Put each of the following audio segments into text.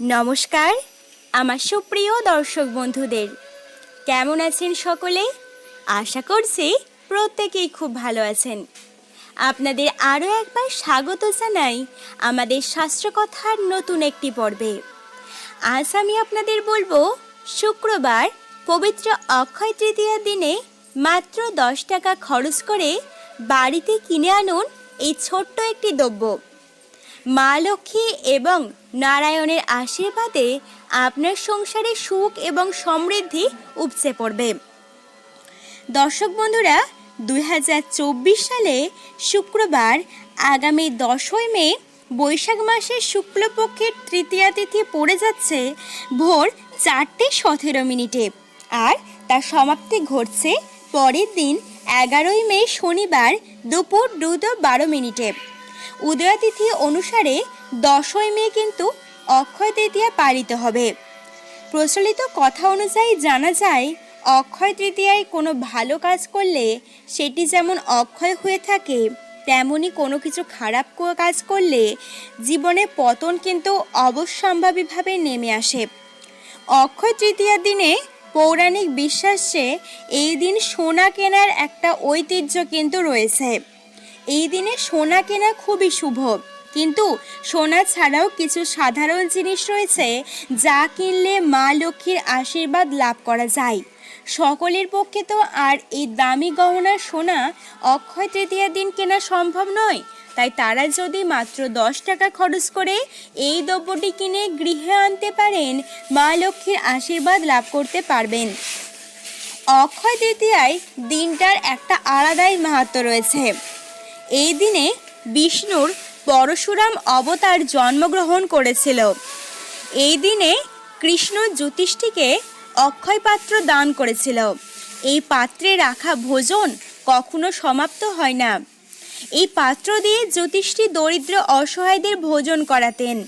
নমস্কার, আমার সুপ্রিয় দর্শক বন্ধুদের। কেমন আছেন সকলে? আশা করছি প্রত্যেকেই খুব ভালো আছেন। আপনাদের আরও একবার স্বাগত জানাই আমাদের শাস্ত্রকথার নতুন একটি পর্বে। আজ আমি আপনাদের বলব, শুক্রবার পবিত্র অক্ষয় তৃতীয়ার দিনে মাত্র দশ টাকা খরচ করে বাড়িতে কিনে আনুন এই ছোট্ট একটি দ্রব্য। মা লক্ষ্মী এবং নারায়ণের আশীর্বাদে আপনার সংসারে সুখ এবং সমৃদ্ধি উপচে পড়বে। দর্শক বন্ধুরা, দুই হাজার চব্বিশ সালে শুক্রবার আগামী দশই মে বৈশাখ মাসের শুক্লপক্ষের তৃতীয়া তিথি পড়ে যাচ্ছে ভোর চারটে সতেরো মিনিটে আর তার সমাপ্তি ঘটছে পরের দিন এগারোই মে শনিবার দুপুর দুটো বারো মিনিটে। উদয়াতিথি অনুসারে দশই মে কিন্তু অক্ষয় তৃতীয়া পালিত হবে। প্রচলিত কথা অনুযায়ী জানা যায়, অক্ষয় তৃতীয়ায় কোনো ভালো কাজ করলে সেটি যেমন অক্ষয় হয়ে থাকে, তেমনি কোনো কিছু খারাপ কাজ করলে জীবনে পতন কিন্তু অবশ্যম্ভাবীভাবে নেমে আসে। অক্ষয় তৃতীয়ার দিনে পৌরাণিক বিশ্বাসে এই দিন সোনা কেনার একটা ঐতিহ্য কিন্তু রয়েছে। এই দিনে সোনা কেনা খুবই শুভ। কিন্তু সোনা ছাড়াও কিছু সাধারণ জিনিস রয়েছে যা কিনলে মা লক্ষ্মীর আশীর্বাদ লাভ করা যায়। সকলের পক্ষে তো আর এই দামি গহনা সোনা অক্ষয় তৃতীয়ার দিন কেনা সম্ভব নয়। তাই তারা যদি মাত্র দশ টাকা খরচ করে এই দ্রব্যটি কিনে গৃহে আনতে পারেন, মা লক্ষ্মীর আশীর্বাদ লাভ করতে পারবেন। অক্ষয় তৃতীয়ায় দিনটার একটা আলাদাই মাহাত্ম রয়েছে। এই দিনে বিষ্ণুর পরশুরাম অবতার জন্মগ্রহণ করেছিল। এই দিনে কৃষ্ণ জ্যোতিষটিকে অক্ষয় পাত্র দান করেছিল। এই পাত্রে রাখা ভোজন কখনো সমাপ্ত হয় না। এই পাত্র দিয়ে জ্যোতিষটি দরিদ্র অসহায়দের ভোজন করাতেন।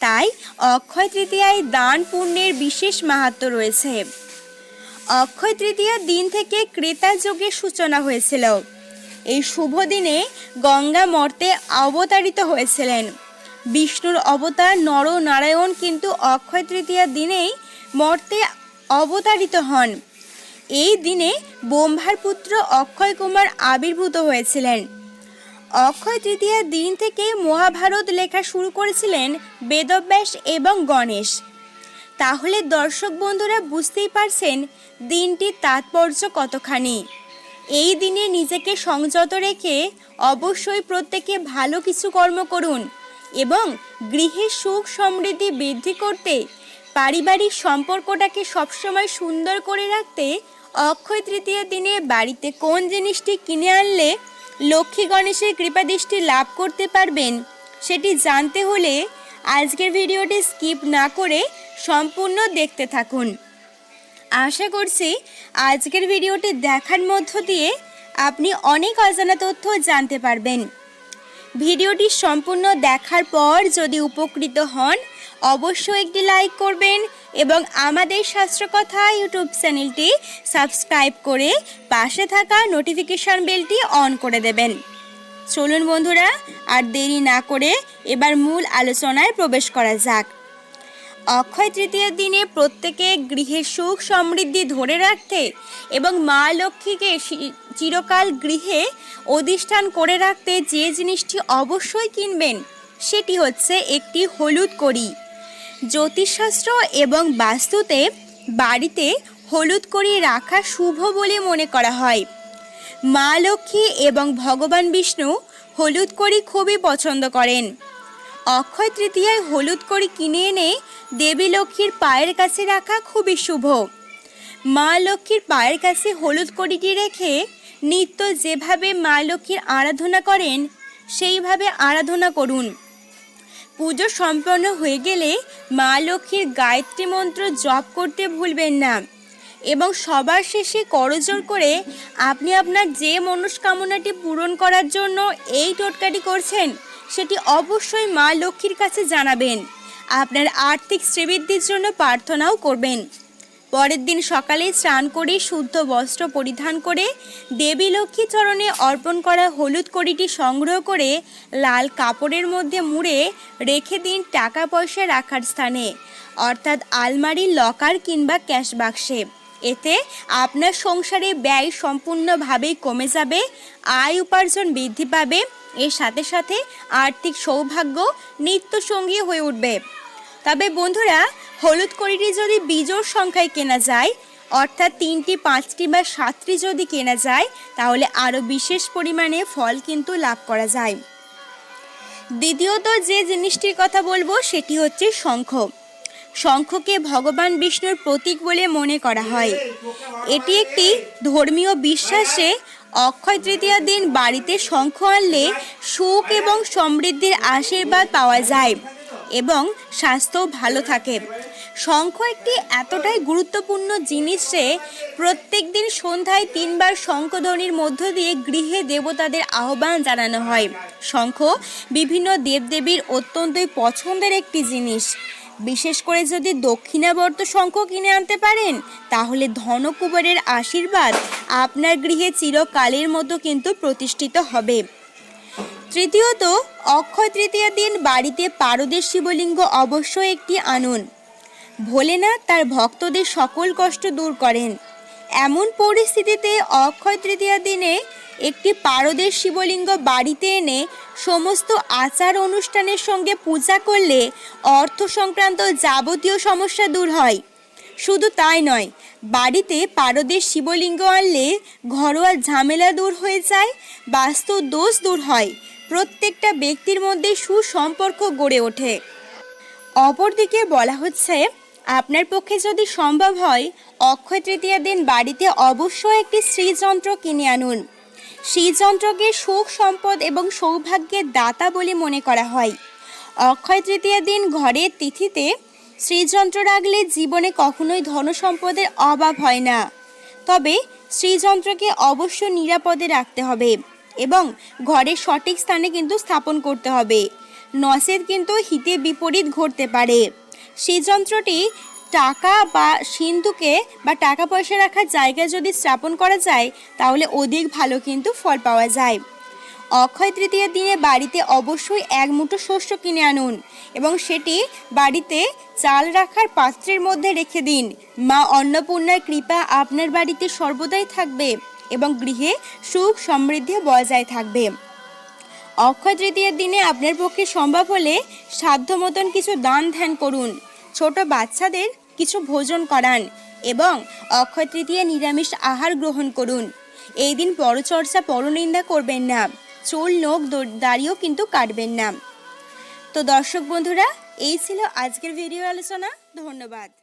তাই অক্ষয় তৃতীয়ায় দান পুণ্যের বিশেষ মাহাত্ম রয়েছে। অক্ষয় তৃতীয়ার দিন থেকে ক্রেতা যুগের সূচনা হয়েছিল। এই শুভ দিনে গঙ্গা মর্তে অবতারিত হয়েছিলেন। বিষ্ণুর অবতার নর নারায়ণ কিন্তু অক্ষয় তৃতীয়ার দিনেই মর্তে অবতারিত হন। এই দিনে ব্রহ্মার পুত্র অক্ষয় কুমার আবির্ভূত হয়েছিলেন। অক্ষয় তৃতীয়ার দিন থেকে মহাভারত লেখা শুরু করেছিলেন বেদব্যাস এবং গণেশ। তাহলে দর্শক বন্ধুরা বুঝতেই পারছেন দিনটির তাৎপর্য কতখানি। এই দিনে নিজেকে সংযত রেখে অবশ্যই প্রত্যেকে ভালো কিছু কর্ম করুন এবং গৃহে সুখ সমৃদ্ধি বৃদ্ধি করতে পারিবারিক সম্পর্কটাকে সবসময় সুন্দর করে রাখতে অক্ষয় তৃতীয় দিনে বাড়িতে কোন জিনিসটি কিনে আনলে লক্ষ্মী গণেশের কৃপাদৃষ্টি লাভ করতে পারবেন সেটি জানতে হলে আজকের ভিডিওটি স্কিপ না করে সম্পূর্ণ দেখতে থাকুন। আশা করছি আজকের ভিডিওটি দেখার মধ্য দিয়ে আপনি অনেক অজানা তথ্য জানতে পারবেন। ভিডিওটি সম্পূর্ণ দেখার পর যদি উপকৃত হন, অবশ্যই একটি লাইক করবেন এবং আমাদের শাস্ত্রকথা ইউটিউব চ্যানেলটি সাবস্ক্রাইব করে পাশে থাকা নোটিফিকেশন বেলটি অন করে দেবেন। চলুন বন্ধুরা, আর দেরি না করে এবার মূল আলোচনায় প্রবেশ করা যাক। অক্ষয় তৃতীয়ার দিনে প্রত্যেকে গৃহের সুখ সমৃদ্ধি ধরে রাখতে এবং মা লক্ষ্মীকে চিরকাল গৃহে অধিষ্ঠান করে রাখতে যে জিনিসটি অবশ্যই কিনবেন, সেটি হচ্ছে একটি হলুদ কড়ি। জ্যোতিষশাস্ত্র এবং বাস্তুতে বাড়িতে হলুদ কড়ি রাখা শুভ বলে মনে করা হয়। মা লক্ষ্মী এবং ভগবান বিষ্ণু হলুদ কড়ি খুবই পছন্দ করেন। অক্ষয় তৃতীয়ায় হলুদ কড়ি কিনে এনে দেবী লক্ষ্মীর পায়ের কাছে রাখা খুবই শুভ। মা লক্ষ্মীর পায়ের কাছে হলুদ কড়িটি রেখে নিত্য যেভাবে মা লক্ষ্মীর আরাধনা করেন, সেইভাবে আরাধনা করুন। পুজো সম্পন্ন হয়ে গেলে মা লক্ষ্মীর গায়ত্রী মন্ত্র জপ করতে ভুলবেন না এবং সবার শেষে করজোর করে আপনি আপনার যে মনস্কামনাটি পূরণ করার জন্য এই টোটকাটি করছেন সেটি অবশ্যই মা লক্ষ্মীর কাছে জানাবেন। আপনার আর্থিক শ্রীবৃদ্ধির জন্য প্রার্থনাও করবেন। পরের দিন সকালে স্নান করে শুদ্ধ বস্ত্র পরিধান করে দেবী লক্ষ্মী চরণে অর্পণ করা হলুদ কড়িটি সংগ্রহ করে লাল কাপড়ের মধ্যে মুড়ে রেখে দিন টাকা পয়সা রাখার স্থানে, অর্থাৎ আলমারির লকার কিংবা ক্যাশ বাক্সে। এতে আপনার সংসারে ব্যয় সম্পূর্ণভাবেই কমে যাবে, আয় উপার্জন বৃদ্ধি পাবে এর সাথে সাথে আর্থিক সৌভাগ্য নিত্য সঙ্গী হয়ে উঠবে। তবে বন্ধুরা, হলুদ কড়িটি যদি বিজোড় সংখ্যায় কেনা যায়, অর্থাৎ তিনটি, পাঁচটি বা সাতটি যদি কেনা যায়, তাহলে আরও বিশেষ পরিমাণে ফল কিন্তু লাভ করা যায়। দ্বিতীয়ত যে জিনিসটির কথা বলব, সেটি হচ্ছে শঙ্খ। শঙ্খকে ভগবান বিষ্ণুর প্রতীক বলে মনে করা হয়। এটি একটি ধর্মীয় বিশ্বাসে অক্ষয় তৃতীয়ার দিন বাড়িতে শঙ্খ আনলে সুখ এবং সমৃদ্ধির আশীর্বাদ পাওয়া যায় এবং স্বাস্থ্যও ভালো থাকে। শঙ্খ একটি এতটাই গুরুত্বপূর্ণ জিনিস যে প্রত্যেক দিন সন্ধ্যায় তিনবার শঙ্খধ্বনির মধ্য দিয়ে গৃহে দেবতাদের আহ্বান জানানো হয়। শঙ্খ বিভিন্ন দেবদেবীর অত্যন্তই পছন্দের একটি জিনিস। বিশেষ করে যদি দক্ষিণাবর্ত শঙ্খ কিনে আনতে পারেন, তাহলে ধনকুবেরের আশীর্বাদ আপনার গৃহে চিরকালের মতো কিন্তু প্রতিষ্ঠিত হবে। তৃতীয়ত, অক্ষয় তৃতীয় দিন বাড়িতে পারদের শিবলিঙ্গ অবশ্যই একটি আনুন। ভোলেনাথ তার ভক্তদের সকল কষ্ট দূর করেন। এমন পরিস্থিতিতে অক্ষয় তৃতীয়া দিনে একটি পারদের শিবলিঙ্গ বাড়িতে এনে সমস্ত আচার অনুষ্ঠানের সঙ্গে পূজা করলে অর্থ সংক্রান্ত যাবতীয় সমস্যা দূর হয়। শুধু তাই নয়, বাড়িতে পারদের শিবলিঙ্গ আনলে ঘরোয়া ঝামেলা দূর হয়ে যায়, বাস্তু দোষ দূর হয়, প্রত্যেকটা ব্যক্তির মধ্যে সুসম্পর্ক গড়ে ওঠে। অপরদিকে বলা হচ্ছে আপনার পক্ষে যদি সম্ভব হয়, অক্ষয় তৃতীয়া দিন বাড়িতে অবশ্যই একটি শ্রীযন্ত্র কিনে আনুন। শ্রীযন্ত্রকে সুখ সম্পদ এবং সৌভাগ্যের দাতা বলে মনে করা হয়। অক্ষয় তৃতীয়া দিন ঘরের তিথিতে শ্রীযন্ত্র রাখলে জীবনে কখনোই ধন সম্পদের অভাব হয় না। তবে শ্রীযন্ত্রকে অবশ্য নিরাপদে রাখতে হবে এবং ঘরের সঠিক স্থানে কিন্তু স্থাপন করতে হবে। নসেদ কিন্তু হিতে বিপরীত ঘটতে পারে। সেই যন্ত্রটি টাকা বা সিন্ধুকে বা টাকা পয়সা রাখার জায়গায় যদি স্থাপন করা যায়, তাহলে অধিক ভালো কিন্তু ফল পাওয়া যায়। অক্ষয় তৃতীয়ার দিনে বাড়িতে অবশ্যই এক মুঠো শস্য কিনে আনুন এবং সেটি বাড়িতে চাল রাখার পাত্রের মধ্যে রেখে দিন। মা অন্নপূর্ণার কৃপা আপনার বাড়িতে সর্বদাই থাকবে এবং গৃহে সুখ সমৃদ্ধি বজায় থাকবে। অক্ষয় তৃতীয়ার দিনে আপনার পক্ষে সম্ভব হলে সাধ্য মতন কিছু দান ধ্যান করুন। ছোট বাচ্চাদের কিছু ভোজন করান এবং অক্ষয় তৃতীয়া নিরামিষ আহার গ্রহণ করুন। এই দিন পরচর্চা, পরনিন্দা করবেন না। চুল, নখ দাড়িও কিন্তু কাটবেন না। তো দর্শক বন্ধুরা, এই ছিল আজকের ভিডিও আলোচনা। ধন্যবাদ।